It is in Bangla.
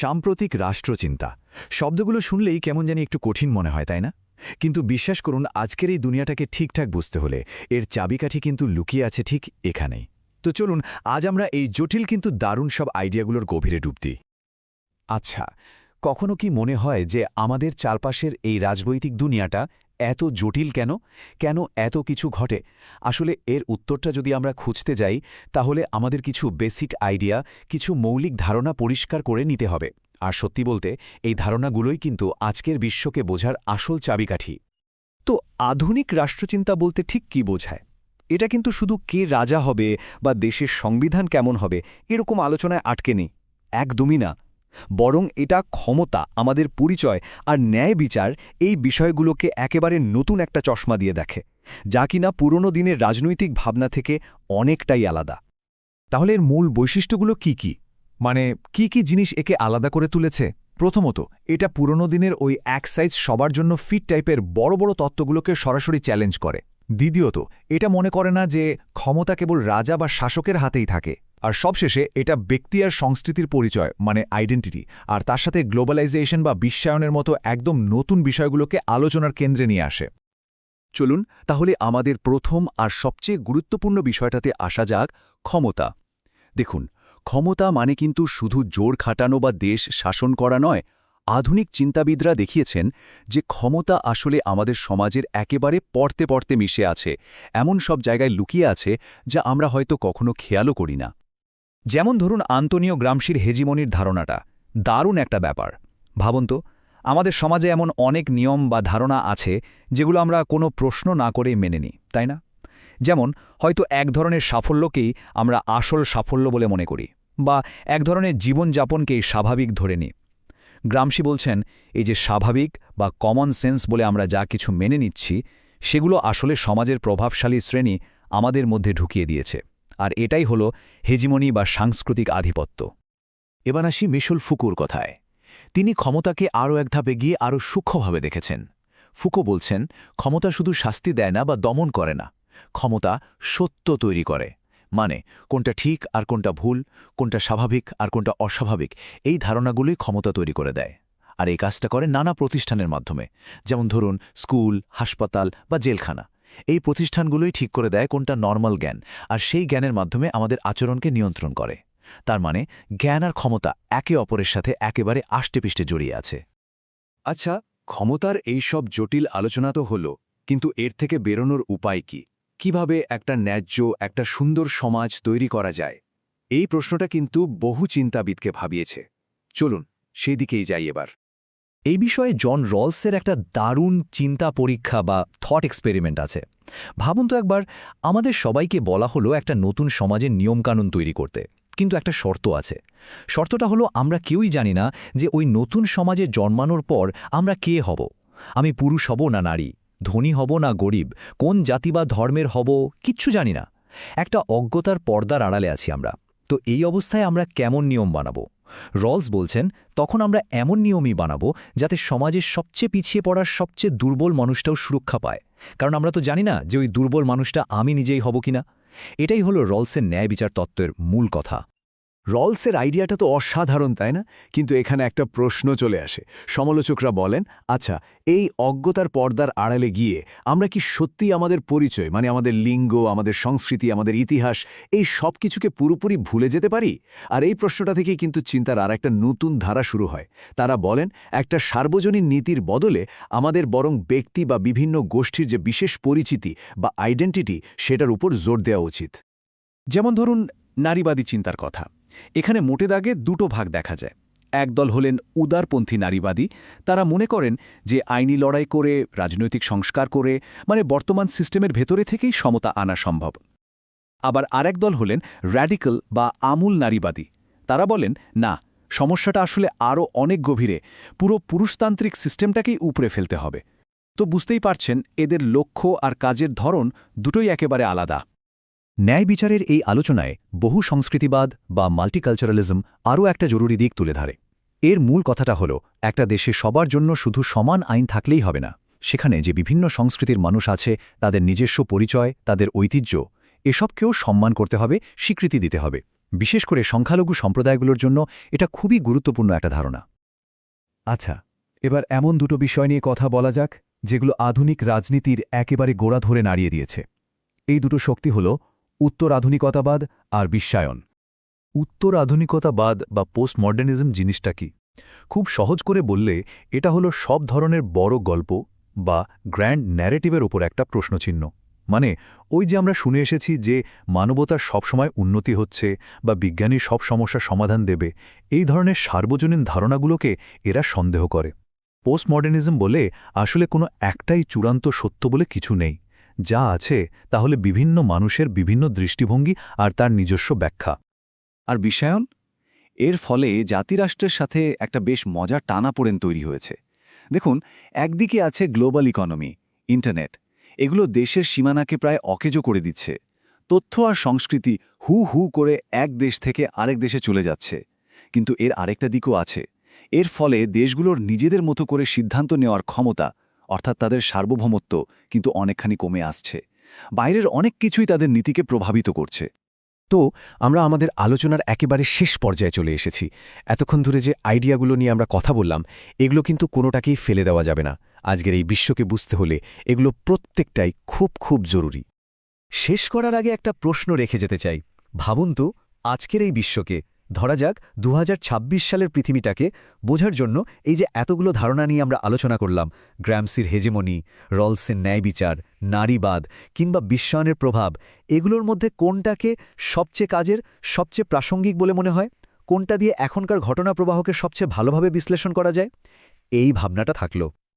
সাম্প্রতিক রাষ্ট্রচিন্তা। শব্দগুলো শুনলেই কেমন জানি একটু কঠিন মনে হয়, তাই না? কিন্তু বিশ্বাস করুন, আজকের এই দুনিয়াটাকে ঠিকঠাক বুঝতে হলে এর চাবিকাঠি কিন্তু লুকিয়ে আছে ঠিক এখানেই। তো চলুন, আজ আমরা এই জটিল কিন্তু দারুণ সব আইডিয়াগুলোর গভীরে ডুব দিই। আচ্ছা কখনো কি মনে হয় যে আমাদের চারপাশের এই রাজবৈতিক দুনিয়াটা এত জটিল কেন? কেন এত কিছু ঘটে? আসলে এর উত্তরটা যদি আমরা খুঁজতে যাই, তাহলে আমাদের কিছু বেসিক আইডিয়া, কিছু মৌলিক ধারণা পরিষ্কার করে নিতে হবে। আর সত্যি বলতে, এই ধারণাগুলোই কিন্তু আজকের বিশ্বকে বোঝার আসল চাবিকাঠি। তো আধুনিক রাষ্ট্রচিন্তা বলতে ঠিক কি বোঝায়? এটা কিন্তু শুধু কে রাজা হবে বা দেশের সংবিধান কেমন হবে, এরকম আলোচনায় আটকে নেই। একদমই না। বরং এটা ক্ষমতা, আমাদের পরিচয় আর ন্যায় বিচার এই বিষয়গুলোকে একেবারে নতুন একটা চশমা দিয়ে দেখে, যা কিনা পুরনো দিনের রাজনৈতিক ভাবনা থেকে অনেকটাই আলাদা। তাহলে এর মূল বৈশিষ্ট্যগুলো কি কি? মানে কি কি জিনিস একে আলাদা করে তুলেছে? প্রথমত, এটা পুরনো দিনের ওই এক সাইজ সবার জন্য ফিট টাইপের বড় বড় তত্ত্বগুলোকে সরাসরি চ্যালেঞ্জ করে। দ্বিতীয়ত, এটা মনে করে না যে ক্ষমতা কেবল রাজা বা শাসকের হাতেই থাকে। আর সবশেষে এটা ব্যক্তি আর সংস্কৃতির পরিচয় মানে আইডেন্টিটি আর তার সাথে গ্লোবালাইজেশন বা বিশ্বায়নের মতো একদম নতুন বিষয়গুলোকে আলোচনার কেন্দ্রে নিয়ে আসে। চলুন তাহলে আমাদের প্রথম আর সবচেয়ে গুরুত্বপূর্ণ বিষয়টাতে আসা যাক, ক্ষমতা। দেখুন, ক্ষমতা মানে কিন্তু শুধু জোর খাটানো বা দেশ শাসন করা নয়, আধুনিক চিন্তাবিদরা দেখিয়েছেন যে ক্ষমতা আসলে আমাদের সমাজের একেবারে পড়তে পড়তে মিশে আছে, এমন সব জায়গায় লুকিয়ে আছে যা আমরা হয়তো কখনো খেয়ালও করি না। যেমন ধরুন আন্তনীয় গ্রামশির হেজিমনির ধারণাটা, দারুণ একটা ব্যাপার। ভাবুন তো, আমাদের সমাজে এমন অনেক নিয়ম বা ধারণা আছে যেগুলো আমরা কোনো প্রশ্ন না করে মেনে নিই, তাই না? যেমন, হয়তো এক ধরনের সাফল্যকেই আমরা আসল সাফল্য বলে মনে করি বা এক ধরনের জীবনযাপনকেই স্বাভাবিক ধরে নিই। গ্রামসি বলছেন, এই যে স্বাভাবিক বা কমন সেন্স বলে আমরা যা কিছু মেনে নিচ্ছি, সেগুলো আসলে সমাজের প্রভাবশালী শ্রেণি আমাদের মধ্যে ঢুকিয়ে দিয়েছে। আর এটাই হলো হেজিমনি বা সাংস্কৃতিক আধিপত্য। এবার আসি মিশুল ফুকুর কথায়। তিনি ক্ষমতাকে আরও এক ধাপে গিয়ে আরও সূক্ষ্মভাবে দেখেছেন। ফুকো বলছেন, ক্ষমতা শুধু শাস্তি দেয় না বা দমন করে না, ক্ষমতা সত্য তৈরি করে। মানে কোনটা ঠিক আর কোনটা ভুল, কোনটা স্বাভাবিক আর কোনটা অস্বাভাবিক, এই ধারণাগুলোই ক্ষমতা তৈরি করে দেয়। আর এই কাজটা করে নানা প্রতিষ্ঠানের মাধ্যমে, যেমন ধরুন স্কুল, হাসপাতাল বা জেলখানা। এই প্রতিষ্ঠানগুলোই ঠিক করে দেয় কোনটা নর্মাল জ্ঞান, আর সেই জ্ঞানের মাধ্যমে আমাদের আচরণকে নিয়ন্ত্রণ করে। তার মানে জ্ঞান আর ক্ষমতা একে অপরের সাথে একেবারে আষ্টেপৃষ্টে জড়িয়ে আছে। আচ্ছা ক্ষমতার এই সব জটিল আলোচনা তো হল, কিন্তু এর থেকে বেরোনোর উপায় কি? কীভাবে একটা ন্যায্য, একটা সুন্দর সমাজ তৈরি করা যায়? এই প্রশ্নটা কিন্তু বহু চিন্তাবিদকে ভাবিয়েছে। চলুন, সেই দিকেই যাই এবার। এই বিষয়ে জন রলসের একটা দারুণ চিন্তা পরীক্ষা বা থট এক্সপেরিমেন্ট আছে। ভাবুন তো একবার, আমাদের সবাইকে বলা হলো একটা নতুন সমাজের নিয়মকানুন তৈরি করতে। কিন্তু একটা শর্ত আছে। শর্তটা হলো আমরা কেউই জানি না যে ওই নতুন সমাজে জন্মানোর পর আমরা কে হব। আমি পুরুষ হব না নারী, ধনী হব না গরিব, কোন জাতি বা ধর্মের হব কিচ্ছু জানি না। একটা অজ্ঞতার পর্দার আড়ালে আছি আমরা। তো এই অবস্থায় আমরা কেমন নিয়ম বানাবো? রলস বলছেন, তখন আমরা এমন নিয়মই বানাবো যাতে সমাজের সবচেয়ে পিছিয়ে পড়ার সবচেয়ে দুর্বল মানুষটাও সুরক্ষা পায়। কারণ আমরা তো জানি না যে ওই দুর্বল মানুষটা আমি নিজেই হব কিনা? এটাই হলো রলসের ন্যায় বিচার তত্ত্বের মূল কথা। রলসের আইডিয়াটা তো অসাধারণ, তাই না? কিন্তু এখানে একটা প্রশ্ন চলে আসে। সমালোচকরা বলেন আচ্ছা এই অজ্ঞতার পর্দার আড়ালে গিয়ে আমরা কি সত্যি আমাদের পরিচয় মানে আমাদের লিঙ্গ, আমাদের সংস্কৃতি, আমাদের ইতিহাস, এই সব কিছুকে পুরোপুরি ভুলে যেতে পারি? আর এই প্রশ্নটা থেকেই কিন্তু চিন্তার আর একটা নতুন ধারা শুরু হয়। তারা বলেন, একটা সার্বজনীন নীতির বদলে আমাদের বরং ব্যক্তি বা বিভিন্ন গোষ্ঠীর যে বিশেষ পরিচিতি বা আইডেন্টিটি, সেটার উপর জোর দেওয়া উচিত। যেমন ধরুন, নারীবাদী চিন্তার কথা। এখানে মোটে দাগে দুটো ভাগ দেখা যায়। একদল হলেন উদারপন্থী নারীবাদী, তারা মনে করেন যে আইনি লড়াই করে, রাজনৈতিক সংস্কার করে মানে বর্তমান সিস্টেমের ভেতরে থেকেই সমতা আনা সম্ভব। আবার আরেক দল হলেন র্যাডিক্যাল বা আমূল নারীবাদী। তারা বলেন, না, সমস্যাটা আসলে আরও অনেক গভীরে। পুরো পুরুষতান্ত্রিক সিস্টেমটাকেই উপরে ফেলতে হবে। তো বুঝতেই পারছেন, এদের লক্ষ্য আর কাজের ধরন দুটোই একেবারে আলাদা। ন্যায় বিচারের এই আলোচনায় বহু সংস্কৃতিবাদ বা মাল্টিকালচারালিজম আরও একটা জরুরি দিক তুলে ধরে। এর মূল কথাটা হল, একটা দেশে সবার জন্য শুধু সমান আইন থাকলেই হবে না। সেখানে যে বিভিন্ন সংস্কৃতির মানুষ আছে, তাদের নিজস্ব পরিচয়, তাদের ঐতিহ্য, এসবকেও সম্মান করতে হবে, স্বীকৃতি দিতে হবে। বিশেষ করে সংখ্যালঘু সম্প্রদায়গুলোর জন্য এটা খুবই গুরুত্বপূর্ণ একটা ধারণা। আচ্ছা এবার এমন দুটো বিষয় নিয়ে কথা বলা যাক, যেগুলো আধুনিক রাজনীতির একেবারে গোড়া ধরে নাড়িয়ে দিয়েছে। এই দুটো শক্তি হল উত্তর আধুনিকতাবাদ আর বিশ্বায়ন। উত্তর আধুনিকতাবাদ বা পোস্ট মডার্নিজম জিনিসটা কি? খুব সহজ করে বললে, এটা হলো সব ধরনের বড় গল্প বা গ্র্যান্ড ন্যারেটিভের ওপর একটা প্রশ্নচিহ্ন। মানে ওই যে আমরা শুনে এসেছি যে মানবতার সবসময় উন্নতি হচ্ছে বা বিজ্ঞানী সব সমস্যার সমাধান দেবে, এই ধরনের সার্বজনীন ধারণাগুলোকে এরা সন্দেহ করে। পোস্ট মডার্নিজম বলে আসলে কোনো একটাই চূড়ান্ত সত্য বলে কিছু নেই। যা আছে তাহলে বিভিন্ন মানুষের বিভিন্ন দৃষ্টিভঙ্গি আর তার নিজস্ব ব্যাখ্যা। আর বিশ্বায়ন? এর ফলে জাতিরাষ্ট্রের সাথে একটা বেশ মজার টানাপোড়েন তৈরি হয়েছে। দেখুন, একদিকে আছে গ্লোবাল ইকোনমি, ইন্টারনেট। এগুলো দেশের সীমানাকে প্রায় অকেজো করে দিচ্ছে। তথ্য আর সংস্কৃতি হু হু করে এক দেশ থেকে আরেক দেশে চলে যাচ্ছে। কিন্তু এর আরেকটা দিকও আছে। এর ফলে দেশগুলোর নিজেদের মতো করে সিদ্ধান্ত নেওয়ার ক্ষমতা অর্থাৎ তাদের সার্বভৌমত্ব কিন্তু অনেকখানি কমে আসছে। বাইরের অনেক কিছুই তাদের নীতিকে প্রভাবিত করছে। তো, আমরা আমাদের আলোচনার একেবারে শেষ পর্যায়ে চলে এসেছি। এতক্ষণ ধরে যে আইডিয়াগুলো নিয়ে আমরা কথা বললাম, এগুলো কিন্তু কোনোটাকেই ফেলে দেওয়া যাবে না। আজকের এই বিশ্বকে বুঝতে হলে এগুলো প্রত্যেকটাই খুব খুব জরুরি। শেষ করার আগে একটা প্রশ্ন রেখে যেতে চাই। ভাবুন তো, আজকের এই বিশ্বকে ধরা যাক দু হাজার ছাব্বিশ সালের পৃথিবীটাকে বোঝার জন্য এই যে এতগুলো ধারণা নিয়ে আমরা আলোচনা করলাম, গ্র্যামসির হেজেমনি, রলসের ন্যায় বিচার, নারীবাদ কিংবা বিশ্বায়নের প্রভাব, এগুলোর মধ্যে কোনটাকে সবচেয়ে কাজের, সবচেয়ে প্রাসঙ্গিক বলে মনে হয়? কোনটা দিয়ে এখনকার ঘটনা প্রবাহকে সবচেয়ে ভালোভাবে বিশ্লেষণ করা যায়? এই ভাবনাটা থাকল।